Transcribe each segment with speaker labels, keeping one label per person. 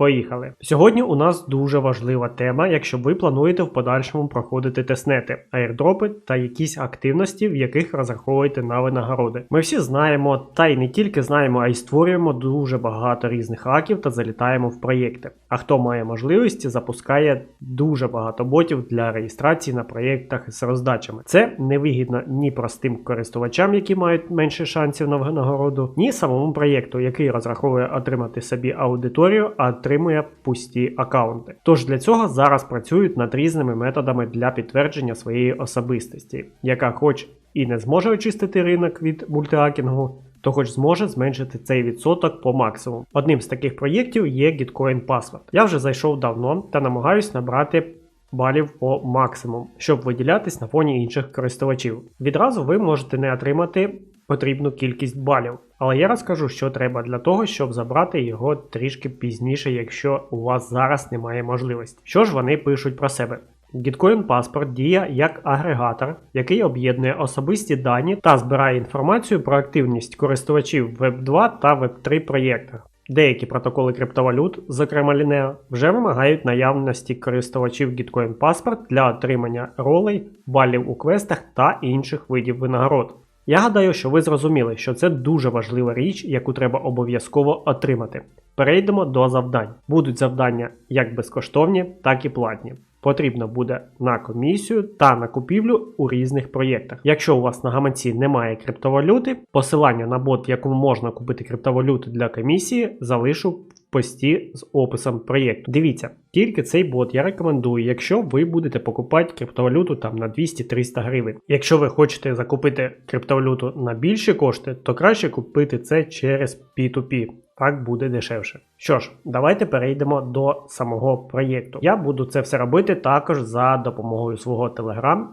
Speaker 1: Поїхали. Сьогодні у нас дуже важлива тема, якщо ви плануєте в подальшому проходити тестнети, аірдропи та якісь активності, в яких розраховуєте на винагороди. Ми всі знаємо, та й не тільки знаємо, а й створюємо дуже багато різних хаків та залітаємо в проєкти. А хто має можливості, запускає дуже багато ботів для реєстрації на проєктах з роздачами. Це невигідно ні простим користувачам, які мають менше шансів на винагороду, ні самому проєкту, який розраховує отримати собі аудиторію, а отримує пусті аккаунти. Тож для цього зараз працюють над різними методами для підтвердження своєї особистості, яка, хоч і не зможе очистити ринок від мультиакінгу, то хоч зможе зменшити цей відсоток по максимуму. Одним з таких проєктів є Gitcoin Password. Я вже зайшов давно та намагаюсь набрати балів по максимум, щоб виділятись на фоні інших користувачів. Відразу ви можете не отримати потрібну кількість балів, але я розкажу, що треба для того, щоб забрати його трішки пізніше, якщо у вас зараз немає можливості. Що ж вони пишуть про себе? Gitcoin Passport діє як агрегатор, який об'єднує особисті дані та збирає інформацію про активність користувачів Web2 та Web3 проєктах. Деякі протоколи криптовалют, зокрема Linea, вже вимагають наявності користувачів Gitcoin Passport для отримання ролей, балів у квестах та інших видів винагород. Я гадаю, що ви зрозуміли, що це дуже важлива річ, яку треба обов'язково отримати. Перейдемо до завдань. Будуть завдання як безкоштовні, так і платні. Потрібно буде на комісію та на купівлю у різних проєктах. Якщо у вас на гаманці немає криптовалюти, посилання на бот, якому можна купити криптовалюту для комісії, залишу пості з описом проєкту. Дивіться, тільки цей бот я рекомендую, якщо ви будете покупати криптовалюту там на 200-300 гривень. Якщо ви хочете закупити криптовалюту на більші кошти, то краще купити це через P2P. Так буде дешевше. Що ж, давайте перейдемо до самого проєкту. Я буду це все робити також за допомогою свого Telegram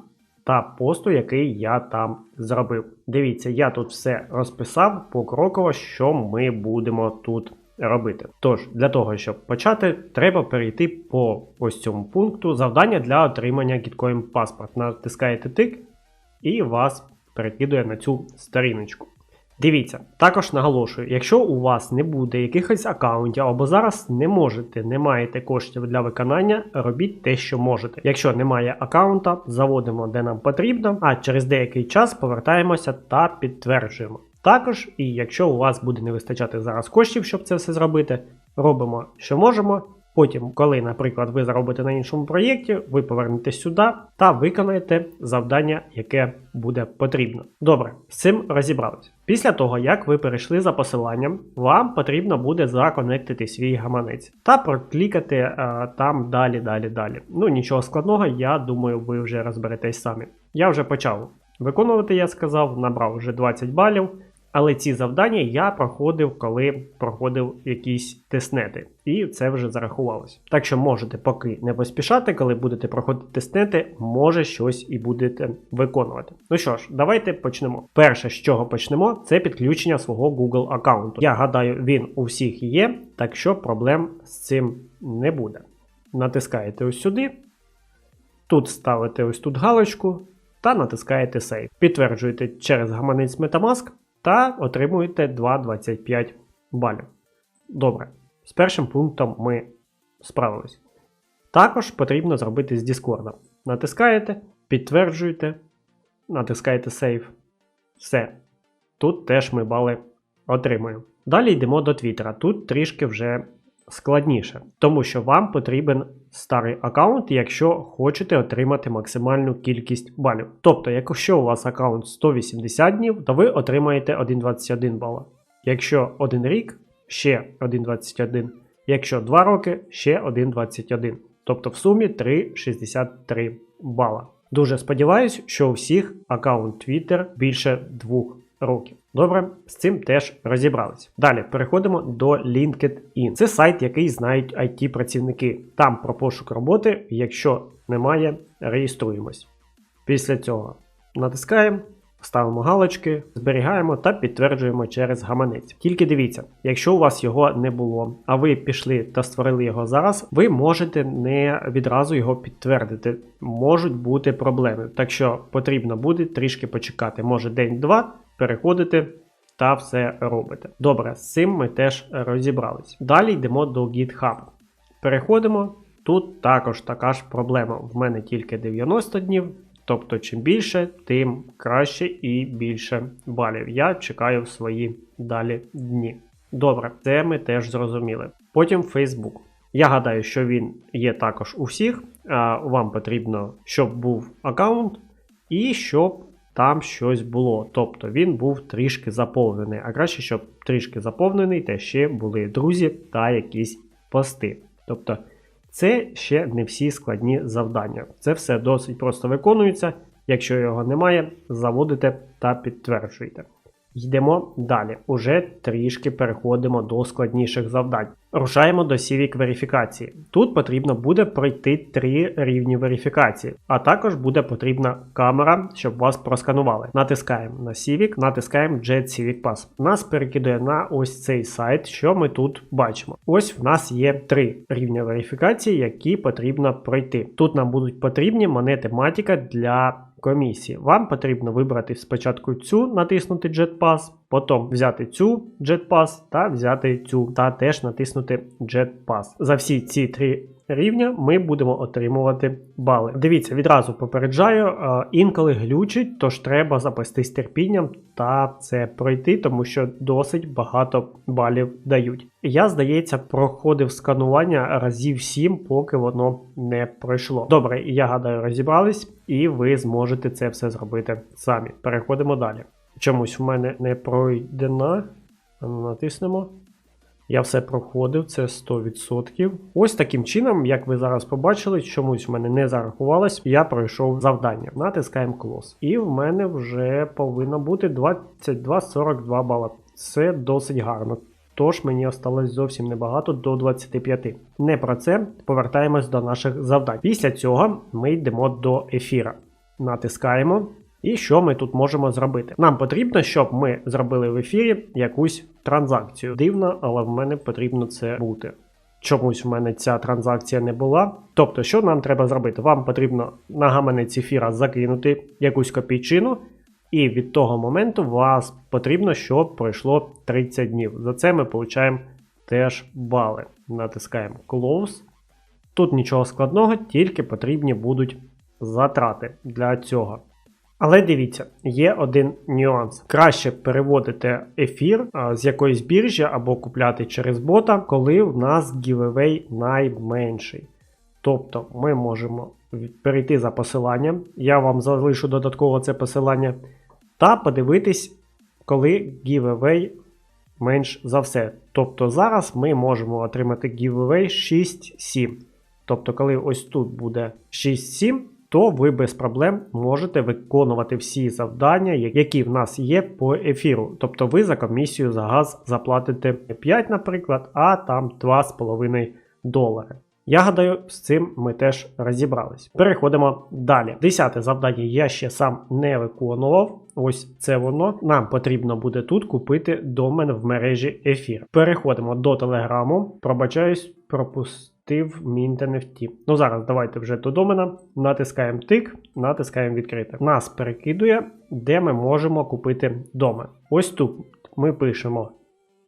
Speaker 1: та посту, який я там зробив. Дивіться, я тут все розписав покроково, що ми будемо тут робити. Тож, для того, щоб почати, треба перейти по ось цьому пункту завдання для отримання Gitcoin Passport. Натискаєте тик і вас перекидує на цю сторіночку. Дивіться, також наголошую, якщо у вас не буде якихось аккаунтів або зараз не можете, не маєте коштів для виконання, робіть те, що можете. Якщо немає аккаунта, заводимо де нам потрібно, а через деякий час повертаємося та підтверджуємо. Також, і якщо у вас буде не вистачати зараз коштів, щоб це все зробити, робимо, що можемо. Потім, коли, наприклад, ви заробите на іншому проєкті, ви повернетесь сюди та виконаєте завдання, яке буде потрібно. Добре, з цим розібрались. Після того, як ви перейшли за посиланням, вам потрібно буде законектити свій гаманець та проклікати е, там далі, далі, далі. Ну нічого складного, я думаю, ви вже розберетесь самі. Я вже почав виконувати, я сказав, набрав вже 20 балів. Але ці завдання я проходив, коли проходив якісь тестнети, і це вже зарахувалось. Так що можете поки не поспішати, коли будете проходити тестнети, може щось і будете виконувати. Ну що ж, давайте почнемо. Перше, з чого почнемо, це підключення свого Google аккаунту. Я гадаю, він у всіх є, так що проблем з цим не буде. Натискаєте ось сюди, тут ставите ось тут галочку та натискаєте Save. Підтверджуєте через гаманець Metamask та отримуєте 2,25 балів. Добре, з першим пунктом ми справились. Також потрібно зробити з Discord. Натискаєте, підтверджуєте, натискаєте Save. Все. Тут теж ми бали отримуємо. Далі йдемо до Твіттера. Тут трішки вже складніше, тому що вам потрібен старий аккаунт, якщо хочете отримати максимальну кількість балів. Тобто, якщо у вас аккаунт 180 днів, то ви отримаєте 1,21 бала. Якщо один рік, ще 1,21. Якщо 2 роки, ще 1,21. Тобто в сумі 3,63 бала. Дуже сподіваюсь, що у всіх аккаунт Twitter більше 2 років. Добре, з цим теж розібрались. Далі переходимо до LinkedIn. Це сайт, який знають IT-працівники. Там про пошук роботи, якщо Немає, реєструємось. Після цього натискаємо, ставимо галочки, зберігаємо та підтверджуємо через гаманець. Тільки дивіться, якщо у вас його не було, а ви пішли та створили його зараз, ви можете не відразу його підтвердити. Можуть бути проблеми. Так що потрібно буде трішки почекати. Може день-два, переходите та все робите. Добре, з цим ми теж розібрались. Далі йдемо до GitHub. Переходимо. Тут також така ж проблема. В мене тільки 90 днів. Тобто, чим більше, тим краще і більше балів. Я чекаю свої далі дні. Добре, це ми теж зрозуміли. Потім Facebook. Я гадаю, що він є також у всіх. Вам потрібно, щоб був аккаунт і щоб там щось було. Тобто він був трішки заповнений. А краще, щоб трішки заповнений, та ще були друзі та якісь пости. Тобто це ще не всі складні завдання. Це все досить просто виконується. Якщо його немає, заводите та підтверджуєте. Йдемо далі. Уже трішки переходимо до складніших завдань. Рушаємо до Civic верифікації. Тут потрібно буде пройти три рівні верифікації, а також буде потрібна камера, щоб вас просканували. Натискаємо на Civic, натискаємо Jet Civic Pass. Нас перекидує на ось цей сайт, що ми тут бачимо. Ось в нас є три рівня верифікації, які потрібно пройти. Тут нам будуть потрібні монети Матіка для комісії. Вам потрібно вибрати спочатку цю, натиснути Jetpass, потім взяти цю Jetpass та взяти цю, та теж натиснути Jetpass. За всі ці три рівня ми будемо отримувати бали. Дивіться, відразу попереджаю, е, інколи глючить, тож треба запастись терпінням та це пройти, тому що досить багато балів дають. Я, здається, проходив сканування разів 7, поки воно не пройшло. Добре, я гадаю, розібрались, і ви зможете це все зробити самі. Переходимо далі. Чомусь в мене не пройдена. Натиснемо. Я все проходив, це 100%. Ось таким чином, як ви зараз побачили, чомусь в мене не зарахувалось, я пройшов завдання. Натискаємо Close. І в мене вже повинно бути 22-42 бала. Це досить гарно. Тож мені осталось зовсім небагато до 25. Не про це повертаємось до наших завдань. Після цього ми йдемо до ефіра. Натискаємо. І що ми тут можемо зробити? Нам потрібно, щоб ми зробили в ефірі якусь транзакцію. Дивно, але в мене потрібно це бути. Чомусь в мене ця транзакція не була. Тобто, що нам треба зробити? Вам потрібно на гаманець ефіра закинути якусь копійчину, і від того моменту вас потрібно, щоб пройшло 30 днів. За це ми отримаємо теж бали. Натискаємо Close. Тут нічого складного, тільки потрібні будуть затрати для цього. Але дивіться, є один нюанс. Краще переводити ефір з якоїсь біржі або купляти через бота, коли в нас гівевей найменший. Тобто ми можемо перейти за посиланням, я вам залишу додатково це посилання, та подивитись, коли giveaway менш за все. Тобто зараз ми можемо отримати giveaway 6-7. Тобто, коли ось тут буде 6-7 то ви без проблем можете виконувати всі завдання, які в нас є по ефіру. Тобто ви за комісію за газ заплатите 5, наприклад, а там 2,5 долари. Я гадаю, з цим ми теж розібрались. Переходимо далі. Десяте завдання я ще сам не виконував. Ось це воно. Нам потрібно буде тут купити домен в мережі ефір. Переходимо до телеграму. Пробачаюсь, пропустив Mint NFT. Ну зараз давайте вже до домена. Натискаємо тик, натискаємо відкрити. Нас перекидує, де ми можемо купити домен. Ось тут ми пишемо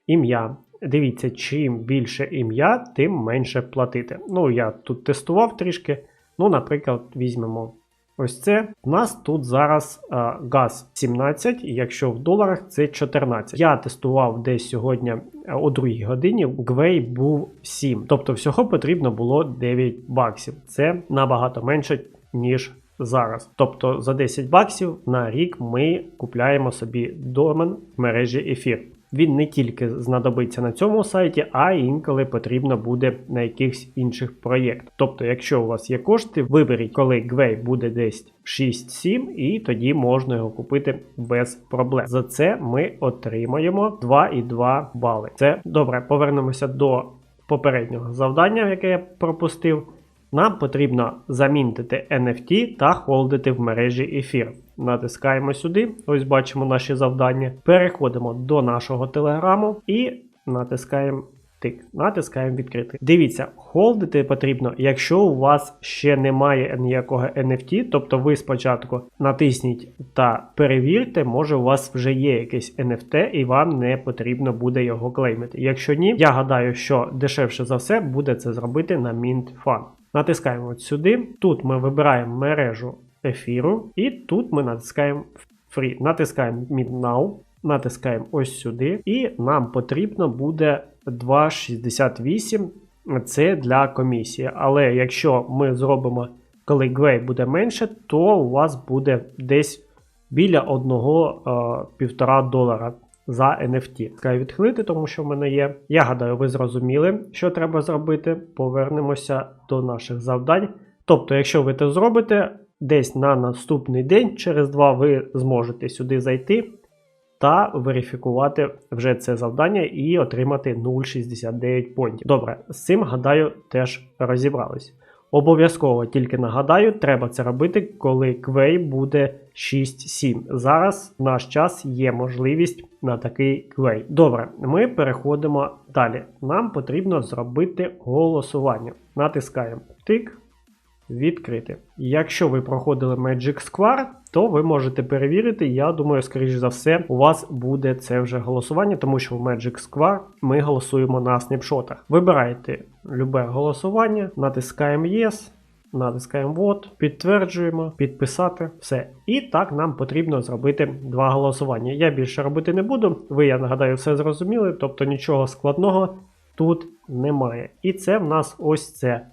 Speaker 1: ім'я. Дивіться, чим більше ім'я, тим менше платити. Ну, я тут тестував трішки. Ну, наприклад, візьмемо ось це. У нас тут зараз а, газ 17, і якщо в доларах це 14. Я тестував десь сьогодні о 2 годині, Гвей був 7. Тобто всього потрібно було 9 баксів. Це набагато менше, ніж зараз. Тобто за 10 баксів на рік ми купляємо собі домен в мережі ефір. Він не тільки знадобиться на цьому сайті, а інколи потрібно буде на якихось інших проєктах. Тобто, якщо у вас є кошти, виберіть, коли Гвей буде десь 6-7, і тоді можна його купити без проблем. За це ми отримаємо 2,2 бали. Це добре. Повернемося до попереднього завдання, яке я пропустив. Нам потрібно замінити NFT та холдити в мережі ефір. Натискаємо сюди, ось бачимо наші завдання. Переходимо до нашого телеграму і натискаємо тик. Натискаємо відкрити. Дивіться, холдити потрібно, якщо у вас ще немає ніякого NFT, тобто ви спочатку натисніть та перевірте, може у вас вже є якесь NFT і вам не потрібно буде його клеймити. Якщо ні, я гадаю, що дешевше за все буде це зробити на Mint Fun. Натискаємо от сюди. Тут ми вибираємо мережу ефіру, і тут ми натискаємо Free. Натискаємо Mint Now, натискаємо ось сюди, і нам потрібно буде 2,68. Це для комісії. Але якщо ми зробимо, коли гвей буде менше, то у вас буде десь біля 1,5 долара за NFT. Скай відхилити, тому що в мене є. Я гадаю, ви зрозуміли, що треба зробити. Повернемося до наших завдань. Тобто, якщо ви це зробите, десь на наступний день, через два, ви зможете сюди зайти та верифікувати вже це завдання і отримати 0,69 понтів. Добре, з цим, гадаю, теж розібрались. Обов'язково тільки нагадаю, треба це робити, коли квей буде 6-7. Зараз в наш час є можливість на такий квей. Добре, ми переходимо далі. Нам потрібно зробити голосування. Натискаємо тик. Відкрити. Якщо ви проходили Magic Square, то ви можете перевірити. Я думаю, скоріш за все, у вас буде це вже голосування, тому що в Magic Square ми голосуємо на снапшотах. Вибираєте любе голосування, натискаємо Yes. Натискаємо вот, підтверджуємо, підписати, все. І так нам потрібно зробити два голосування. Я більше робити не буду. Ви, я нагадаю, все зрозуміли, тобто нічого складного тут немає. І це в нас ось це.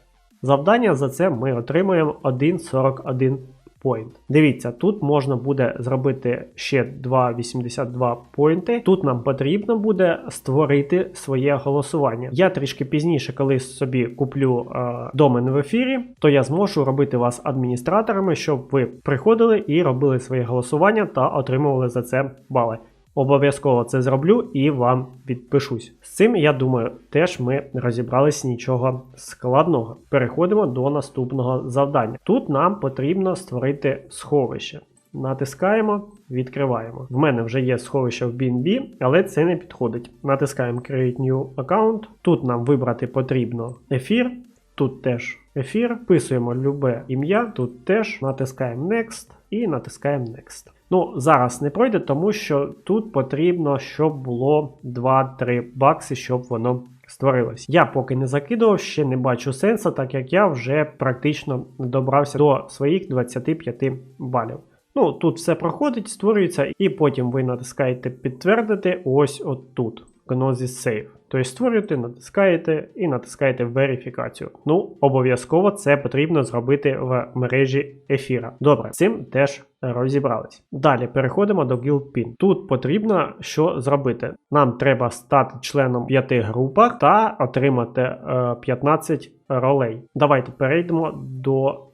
Speaker 1: Завдання за це ми отримуємо 1,41 point. Дивіться, тут можна буде зробити ще 2,82 поінти. Тут нам потрібно буде створити своє голосування. Я трішки пізніше, коли собі куплю е, домен в ефірі, то я зможу робити вас адміністраторами, щоб ви приходили і робили своє голосування та отримували за це бали. Обов'язково це зроблю і вам відпишусь. З цим, я думаю, теж ми розібрались нічого складного. Переходимо до наступного завдання. Тут нам потрібно створити сховище. Натискаємо, відкриваємо. В мене вже є сховище в BNB, але це не підходить. Натискаємо Create New Account. Тут нам вибрати потрібно ефір. Тут теж ефір. Вписуємо любе ім'я, тут теж натискаємо Next і натискаємо Next. Ну, зараз не пройде, тому що тут потрібно, щоб було 2-3 бакси, щоб воно створилось. Я поки не закидував, ще не бачу сенсу, так як я вже практично добрався до своїх 25 балів. Ну, тут все проходить, створюється, і потім ви натискаєте підтвердити ось от тут. Gnosis Save. Тобто створюєте, натискаєте і натискаєте верифікацію. Ну, обов'язково це потрібно зробити в мережі ефіра. Добре, цим теж розібрались. Далі переходимо до Guild Pin. Тут потрібно що зробити. Нам треба стати членом 5 групах та отримати е, 15 ролей. Давайте перейдемо до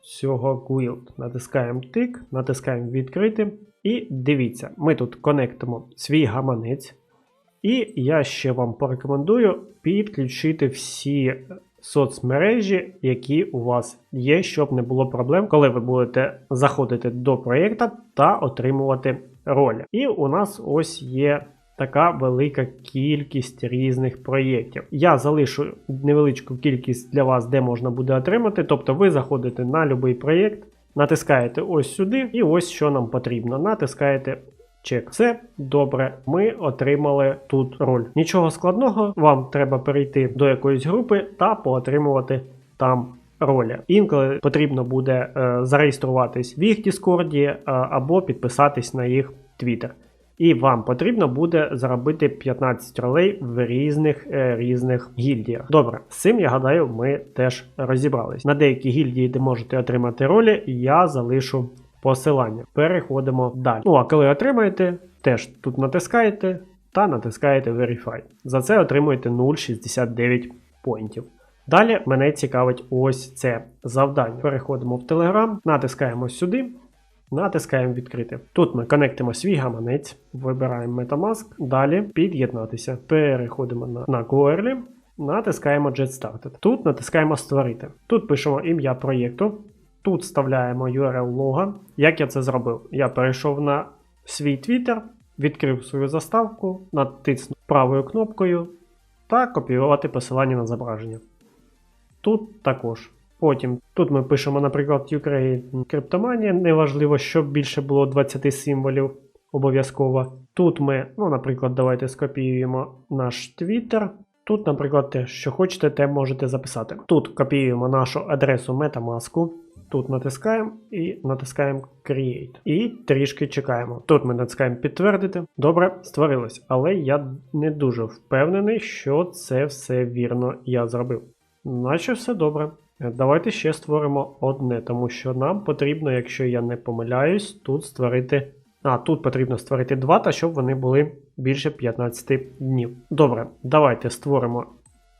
Speaker 1: цього Guild. Натискаємо тик, натискаємо відкрити. І дивіться, ми тут конектимо свій гаманець. І я ще вам порекомендую підключити всі соцмережі, які у вас є, щоб не було проблем, коли ви будете заходити до проєкту та отримувати ролі. І у нас ось є. Така велика кількість різних проєктів. Я залишу невеличку кількість для вас, де можна буде отримати. Тобто ви заходите на будь-який проєкт, натискаєте ось сюди, і ось що нам потрібно. Натискаєте Чек. Все добре, ми отримали тут роль. Нічого складного, вам треба перейти до якоїсь групи та поотримувати там ролі. Інколи потрібно буде е, зареєструватись в їх Діскорді е, або підписатись на їх Твіттер. І вам потрібно буде заробити 15 ролей в різних е, різних гільдіях. Добре, з цим я гадаю, ми теж розібрались. На деякі гільдії, де можете отримати ролі, я залишу посилання. Переходимо далі. Ну а коли отримаєте, теж тут натискаєте та натискаєте Verify. За це отримуєте 0,69 поінтів. Далі мене цікавить ось це завдання. Переходимо в Telegram, натискаємо сюди, натискаємо відкрити. Тут ми конектимо свій гаманець, вибираємо Metamask, далі під'єднатися. Переходимо на на Goerli, натискаємо Get Started. Тут натискаємо Створити. Тут пишемо ім'я проєкту. Тут вставляємо URL лога. Як я це зробив? Я перейшов на свій Twitter, відкрив свою заставку, натиснув правою кнопкою та копіювати посилання на зображення. Тут також. Потім тут ми пишемо, наприклад, Ukraine криптоманія. Неважливо, щоб більше було 20 символів обов'язково. Тут ми, ну, наприклад, давайте скопіюємо наш Twitter. Тут, наприклад, те, що хочете, те можете записати. Тут копіюємо нашу адресу Metamask. Тут натискаємо і натискаємо Create. І трішки чекаємо. Тут ми натискаємо підтвердити. Добре, створилось. Але я не дуже впевнений, що це все вірно я зробив. Наче все добре. Давайте ще створимо одне, тому що нам потрібно, якщо я не помиляюсь, тут створити. А, тут потрібно створити два, та щоб вони були більше 15 днів. Добре, давайте створимо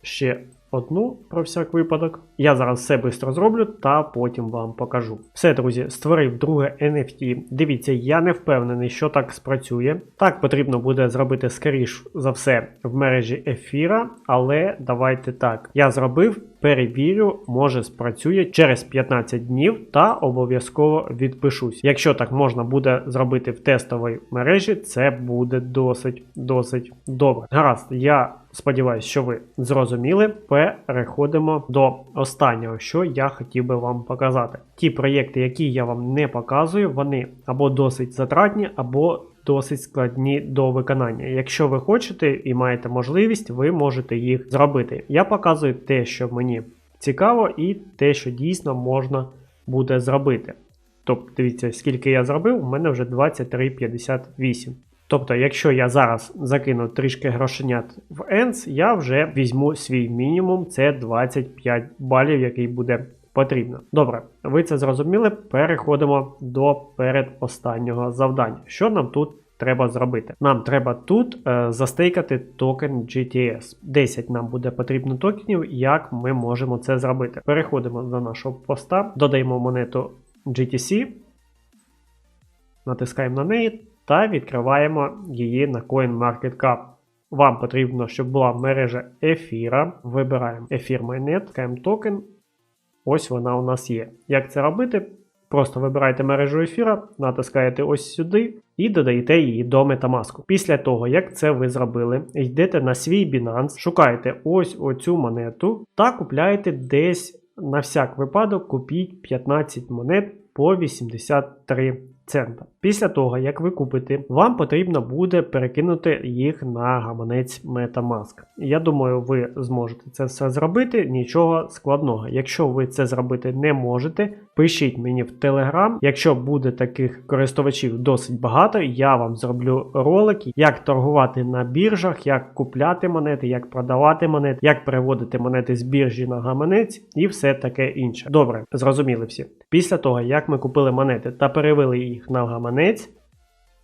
Speaker 1: ще одну про всяк випадок. Я зараз все швидко зроблю та потім вам покажу. Все, друзі, створив друге NFT. Дивіться, я не впевнений, що так спрацює. Так потрібно буде зробити скоріш за все в мережі ефіра, але давайте так. Я зробив, перевірю, може спрацює через 15 днів та обов'язково відпишусь. Якщо так можна буде зробити в тестовій мережі, це буде досить досить добре. Гаразд, я сподіваюся, що ви зрозуміли. Переходимо до останнього, що я хотів би вам показати. Ті проєкти, які я вам не показую, вони або досить затратні, або досить складні до виконання. Якщо ви хочете і маєте можливість, ви можете їх зробити. Я показую те, що мені цікаво, і те, що дійсно можна буде зробити. Тобто, дивіться, скільки я зробив, у мене вже 23,58. Тобто, якщо я зараз закину трішки грошенят в ENS, я вже візьму свій мінімум, це 25 балів, який буде потрібно. Добре, ви це зрозуміли. Переходимо до передостаннього завдання. Що нам тут треба зробити? Нам треба тут е, застейкати токен GTS. 10 нам буде потрібно токенів, як ми можемо це зробити. Переходимо до нашого поста, додаємо монету GTC, натискаємо на неї та відкриваємо її на CoinMarketCap. Вам потрібно, щоб була мережа ефіра. Вибираємо ефір майнет, токен. Ось вона у нас є. Як це робити? Просто вибираєте мережу ефіра, натискаєте ось сюди і додаєте її до Metamask. Після того, як це ви зробили, йдете на свій Binance, шукаєте ось оцю монету та купляєте десь на всяк випадок купіть 15 монет по 83 цента. Після того, як ви купите, вам потрібно буде перекинути їх на гаманець Metamask. Я думаю, ви зможете це все зробити, нічого складного. Якщо ви це зробити не можете, пишіть мені в Telegram. Якщо буде таких користувачів досить багато, я вам зроблю ролики, як торгувати на біржах, як купляти монети, як продавати монети, як переводити монети з біржі на гаманець і все таке інше. Добре, зрозуміли всі. Після того, як ми купили монети та перевели їх на гаманець,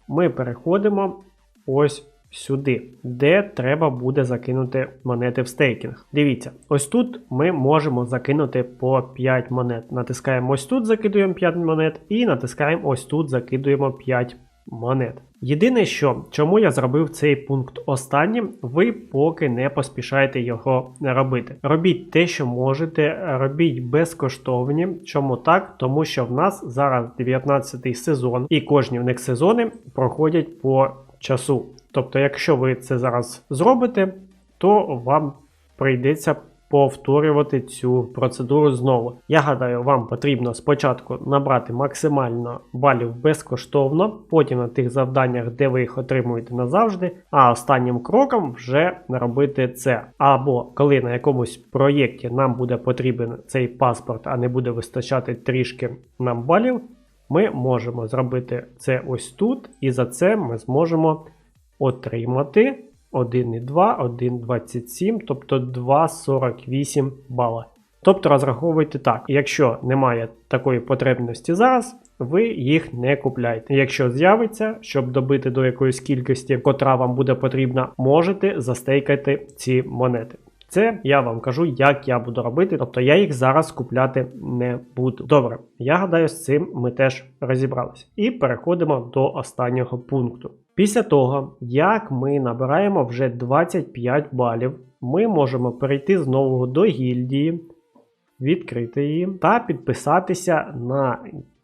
Speaker 1: ми переходимо ось сюди, де треба буде закинути монети в стейкінг. Дивіться, ось тут ми можемо закинути по 5 монет. Натискаємо ось тут, закидуємо 5 монет, і натискаємо ось тут, закидуємо 5 монет. Єдине, що чому я зробив цей пункт останнім, ви поки не поспішайте його робити. Робіть те, що можете, робіть безкоштовні. Чому так? Тому що в нас зараз 19 й сезон, і кожні в них сезони проходять по часу. Тобто, якщо ви це зараз зробите, то вам прийдеться повторювати цю процедуру знову. Я гадаю, вам потрібно спочатку набрати максимально балів безкоштовно, потім на тих завданнях, де ви їх отримуєте назавжди, а останнім кроком вже робити це. Або коли на якомусь проєкті нам буде потрібен цей паспорт, а не буде вистачати трішки нам балів, ми можемо зробити це ось тут, і за це ми зможемо отримати 1,2, 1,27, тобто 2,48 бала. Тобто розраховуйте так, якщо немає такої потребності зараз, ви їх не купляйте. Якщо з'явиться, щоб добити до якоїсь кількості, котра вам буде потрібна, можете застейкати ці монети. Це я вам кажу, як я буду робити, тобто я їх зараз купляти не буду. Добре, я гадаю, з цим ми теж розібралися. І переходимо до останнього пункту. Після того, як ми набираємо вже 25 балів, ми можемо перейти знову до гільдії, відкрити її та підписатися на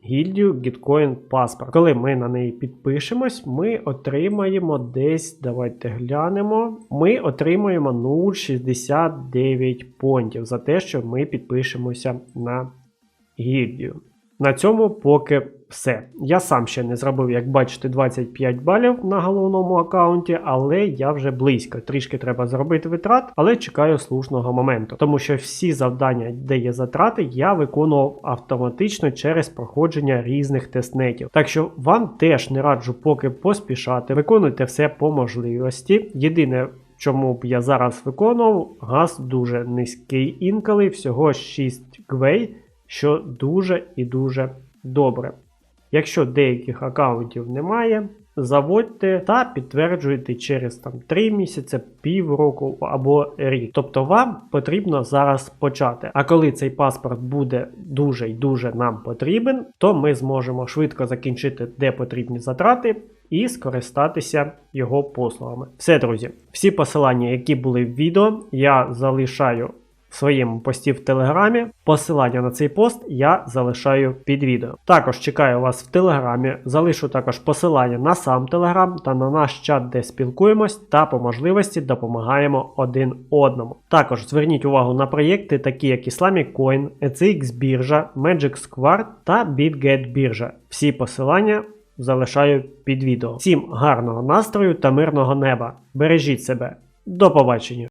Speaker 1: гільдію Gitcoin Passport. Коли ми на неї підпишемось, ми отримаємо десь, давайте глянемо. Ми отримаємо 0,69 понтів за те, що ми підпишемося на гільдію. На цьому поки все. Я сам ще не зробив, як бачите, 25 балів на головному аккаунті, але я вже близько. Трішки треба зробити витрат, але чекаю слушного моменту. Тому що всі завдання, де є затрати, я виконував автоматично через проходження різних тестнетів. Так що вам теж не раджу поки поспішати. Виконуйте все по можливості. Єдине. Чому б я зараз виконував, газ дуже низький інколи, всього 6 гвей, що дуже і дуже добре. Якщо деяких аккаунтів немає, заводьте та підтверджуйте через там 3 місяці, півроку або рік. Тобто вам потрібно зараз почати. А коли цей паспорт буде дуже й дуже нам потрібен, то ми зможемо швидко закінчити, де потрібні затрати. І скористатися його послугами. Все, друзі, всі посилання, які були в відео, я залишаю в своєму пості в Телеграмі. Посилання на цей пост я залишаю під відео. Також чекаю вас в Телеграмі, залишу також посилання на сам Телеграм та на наш чат, де спілкуємось та по можливості допомагаємо один одному. Також зверніть увагу на проєкти, такі як Islamic Coin, ECX біржа, Magic Square та BitGet біржа. Всі посилання залишаю під відео. Всім гарного настрою та мирного неба. Бережіть себе. До побачення!